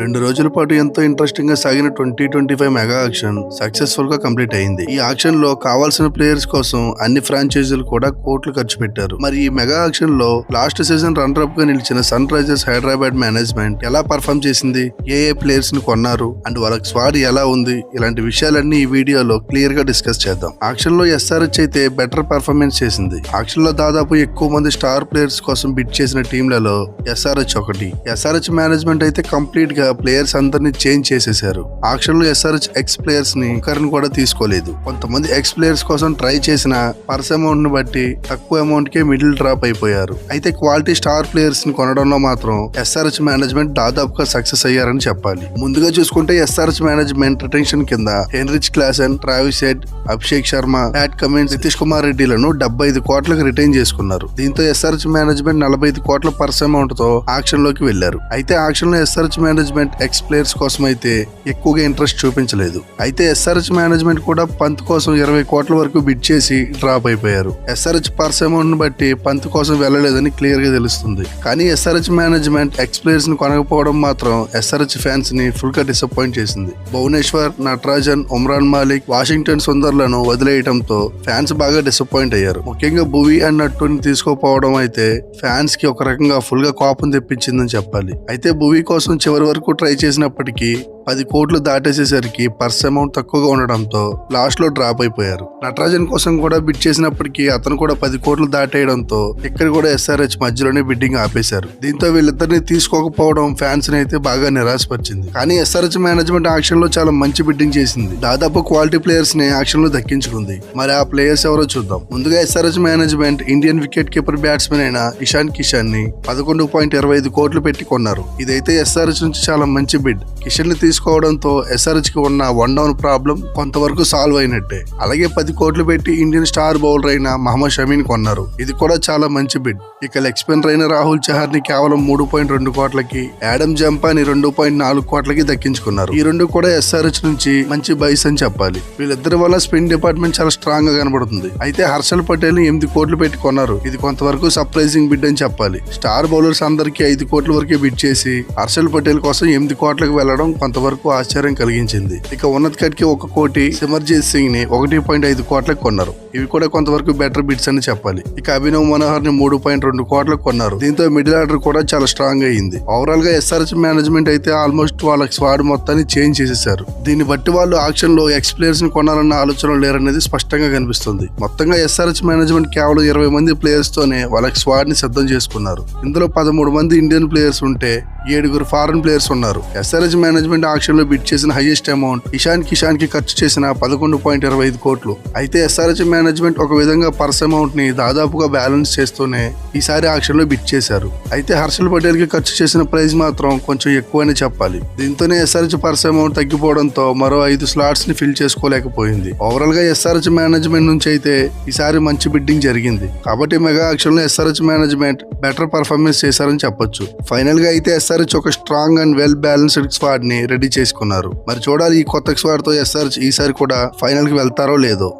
రెండు రోజుల పాటు ఎంతో ఇంట్రెస్టింగ్గా సాగిన twenty twenty five mega auction సక్సెస్ఫుల్గా కంప్లీట్ అయింది. ఈ ఆక్షన్లో కావాల్సిన ప్లేయర్స్ కోసం అన్ని ఫ్రాంచైజీలు కూడా కోట్లు ఖర్చు పెట్టారు. మరి ఈ మెగా ఆక్షన్లో లాస్ట్ సీజన్ రన్నర్ అప్గా నిలిచిన సన్ రైజర్స్ హైదరాబాద్ మేనేజ్మెంట్ ఎలా పర్ఫామ్ చేసింది? ఏ ఏ ప్లేయర్స్ని కొన్నారు? అండ్ వాళ్ళకి స్వాడ్ ఎలా ఉంది? ఇలాంటి విషయాలన్నీ ఈ వీడియోలో క్లియర్గా డిస్కస్ చేద్దాం. ఆక్షన్లో ఎస్ఆర్హెచ్ అయితే బెటర్ పర్ఫార్మెన్స్ చేసింది. ఆక్షన్లో దాదాపు ఎక్కువ మంది స్టార్ ప్లేయర్స్ కోసం బిట్ చేసిన టీంలలో ఎస్ఆర్హెచ్ ఒకటి. ఎస్ఆర్హెచ్ మేనేజ్మెంట్ అయితే కంప్లీట్గా ప్లేయర్స్ అందరినీ చేంజ్ చేసేశారు. ఆక్షన్లో ఎస్ఆర్హెచ్ ఎక్స్ ప్లేయర్స్ని ఒకరిని కూడా తీసుకోలేదు. కొంతమంది ఎక్స్ ప్లేయర్స్ కోసం ట్రై చేసిన పర్స్ అమౌంట్ని బట్టి తక్కువ అమౌంట్ కే మిడిల్ డ్రాప్ అయిపోయారు. అయితే క్వాలిటీ స్టార్ ప్లేయర్స్ని కొనడంలో మాత్రం ఎస్ఆర్హెచ్ మేనేజ్మెంట్ దాదాపుగా సక్సెస్ అయ్యారని చెప్పాలి. ముందుగా చూసుకుంటే ఎస్ఆర్హెచ్ మేనేజ్మెంట్ రిటెన్షన్ కింద Heinrich Klaasen Travis Head Abhishek Sharma Pat Cummins Nitish Kumar రెడ్డిలను డెబ్బై ఐదు కోట్లకు రిటైన్ చేసుకున్నారు. దీంతో ఎస్ఆర్హెచ్ మేనేజ్మెంట్ నలభై ఐదు కోట్ల పర్స్ అమౌంట్తో ఆక్షన్లోకి వెళ్ళారు అయితే ఆక్షన్లో ఎస్ఆర్హెచ్ మేనేజ్మెంట్ ఎక్స్ ప్లేయర్స్ కోసం అయితే ఎక్కువగా ఇంట్రెస్ట్ చూపించలేదు. అయితే ఎస్ఆర్హెచ్ మేనేజ్మెంట్ కూడా పంత్ కోసం ఇరవై కోట్ల వరకు బిడ్ చేసి డ్రాప్ అయిపోయారు. ఎస్ఆర్హెచ్ పర్స్ అమౌంట్ బట్టి పంత్ కోసం వెళ్ళలేదని క్లియర్గా తెలుస్తుంది. కానీ ఎస్ఆర్హెచ్ మేనేజ్మెంట్ ఎక్స్ ప్లేయర్స్ని కొనకపోవడం మాత్రం ఎస్ఆర్హెచ్ ఫ్యాన్స్ని ఫుల్గా డిసప్పాయింట్ చేసింది. భువనేశ్వర్ నటరాజన్ ఉమ్రాన్ మాలిక్ వాషింగ్టన్ సుందర్లను వదిలేయడంతో ఫ్యాన్స్ బాగా డిసప్పాయింట్ అయ్యారు. ముఖ్యంగా భువి అండ్ నట్టుని తీసుకోకపోవడం అయితే ఫ్యాన్స్కి ఒక రకంగా ఫుల్గా కోపం తెప్పించిందని చెప్పాలి. అయితే భువి కోసం చివరి వరకు ట్రై చేసినప్పటికీ పది కోట్లు దాటేసేసరికి పర్స్ అమౌంట్ తక్కువగా ఉండడంతో లాస్ట్లో డ్రాప్ అయిపోయారు. నటరాజన్ కోసం కూడా బిడ్ చేసినప్పటికీ అతను కూడా పది కోట్లు దాటేయడంతో ఇక్కడ కూడా ఎస్ఆర్హెచ్ మధ్యలోనే బిడ్డింగ్ ఆపేశారు. దీంతో వీళ్ళిద్దరిని తీసుకోకపోవడం ఫ్యాన్స్ అయితే బాగా నిరాశపరిచింది. కానీ ఎస్ఆర్హెచ్ మేనేజ్మెంట్ ఆక్షన్లో చాలా మంచి బిడ్డింగ్ చేసింది. దాదాపు క్వాలిటీ ప్లేయర్స్ని ఆక్షన్లో దక్కించుకుంది. మరి ఆ ప్లేయర్స్ ఎవరో చూద్దాం. ముందుగా SRH management Indian wicket keeper batsman అయిన ఇషాన్ కిషాన్ని పదకొండు పాయింట్ ఇరవై ఐదు కోట్లు పెట్టి కొన్నారు. ఇదైతే ఎస్ఆర్హెచ్ నుంచి చాలా మంచి బిడ్ కిషన్ని తీసుకోవడంతో ఎస్ఆర్హెచ్కి ఉన్న వన్ డౌన్ ప్రాబ్లం కొంతవరకు సాల్వ్ అయినట్టే. అలాగే పది కోట్లు పెట్టి ఇండియన్ స్టార్ బౌలర్ అయిన మహమ్మద్ షమీన్ కొన్నారు. ఇది కూడా చాలా మంచి బిడ్ ఇక లెగ్ స్పిన్నర్ అయిన రాహుల్ చహర్ని కేవలం మూడు పాయింట్ రెండు కోట్లకి యాడమ్ జంపాని రెండు పాయింట్ నాలుగు కోట్లకి దక్కించుకున్నారు. ఈ రెండు కూడా ఎస్ఆర్హెచ్ నుంచి మంచి బైస్ అని చెప్పాలి. వీళ్ళిద్దరి వల్ల స్పిన్ డిపార్ట్మెంట్ చాలా స్ట్రాంగ్గా కనబడుతుంది. అయితే హర్షల్ పటేల్ని ఎనిమిది కోట్లు పెట్టి కొన్నారు. ఇది కొంతవరకు సర్ప్రైజింగ్ బిడ్ అని చెప్పాలి. స్టార్ బౌలర్స్ అందరికీ ఐదు కోట్ల వరకే బిడ్ చేసి హర్షల్ పటేల్ కోసం ఎనిమిది కోట్లకు వెళ్ళడం కొంతవరకు ఆశ్చర్యం కలిగించింది. ఇక ఉన్నత్ కట్కి ఒక కోటి సిమర్జీత్ సింగ్ని ఒకటి పాయింట్ ఐదు కోట్లకు కొన్నారు. ఇవి కూడా కొంతవరకు బెటర్ బిట్స్ అని చెప్పాలి. ఇక అభినవ్ మనోహర్ని మూడు పాయింట్ రెండు కోట్లకు కొన్నారు. దీంతో మిడిల్ ఆర్డర్ కూడా చాలా స్ట్రాంగ్ అయ్యింది. ఓవరాల్గా ఎస్ఆర్ఎస్ మేనేజ్మెంట్ అయితే ఆల్మోస్ట్ వాళ్ళ స్వాడ్ మొత్తాన్ని చేంజ్ చేసేసారు. దీన్ని బట్టి వాళ్ళు ఆక్షన్లో ఎక్స్ ప్లేయర్స్ని కొనాలన్న ఆలోచన లేరనేది స్పష్టంగా కనిపిస్తుంది. మొత్తంగా ఎస్ఆర్హెచ్ మేనేజ్మెంట్ కేవలం ఇరవై మంది ప్లేయర్స్ తోనే వాళ్ళకి స్వాడ్ని సిద్ధం చేసుకున్నారు. ఇందులో పదమూడు మంది ఇండియన్ ప్లేయర్స్ ఉంటే ఏడుగురు ఫారెన్ ప్లేయర్స్ ఉన్నారు. ఎస్ఆర్ఎస్ మేనేజ్మెంట్ ఆక్షన్లో బిడ్ చేసిన హైయెస్ట్ అమౌంట్ ఇషాన్ కిషాన్కి ఖర్చు చేసిన పదకొండు పాయింట్ ఇరవై ఐదు కోట్లు. అయితే ఎస్ఆర్ఎస్ మేనేజ్మెంట్ మేనేజ్మెంట్ ఒక విధంగా పర్స్ అమౌంట్ని దాదాపుగా బ్యాలెన్స్ చేస్తూనే ఈసారి ఆక్షన్లో చేశారు. అయితే హర్షల్ పటేల్కి ఖర్చు చేసిన ప్రైజ్ మాత్రం కొంచెం ఎక్కువనే చెప్పాలి. దీంతోనే ఎస్ఆర్హెచ్ పర్స్ అమౌంట్ తగ్గిపోవడంతో మరో ఐదు స్లాట్స్ని ఫిల్ చేసుకోలేకపోయింది. ఓవరాల్గా ఎస్ఆర్హెచ్ మేనేజ్మెంట్ నుంచి అయితే ఈసారి మంచి బిడ్డింగ్ జరిగింది. కాబట్టి మెగా ఆక్షన్లో ఎస్ఆర్హెచ్ మేనేజ్మెంట్ బెటర్ పర్ఫార్మెన్స్ చేశారని చెప్పొచ్చు. ఫైనల్గా అయితే ఎస్ఆర్హెచ్ ఒక స్ట్రాంగ్ అండ్ వెల్ బ్యాలెన్స్డ్ స్క్వాడ్ని రెడీ చేసుకున్నారు. మరి చూడాలి ఈ కొత్త స్క్వాడ్తో ఎస్ఆర్హెచ్ ఈసారి కూడా ఫైనల్కి వెళ్తారో లేదో.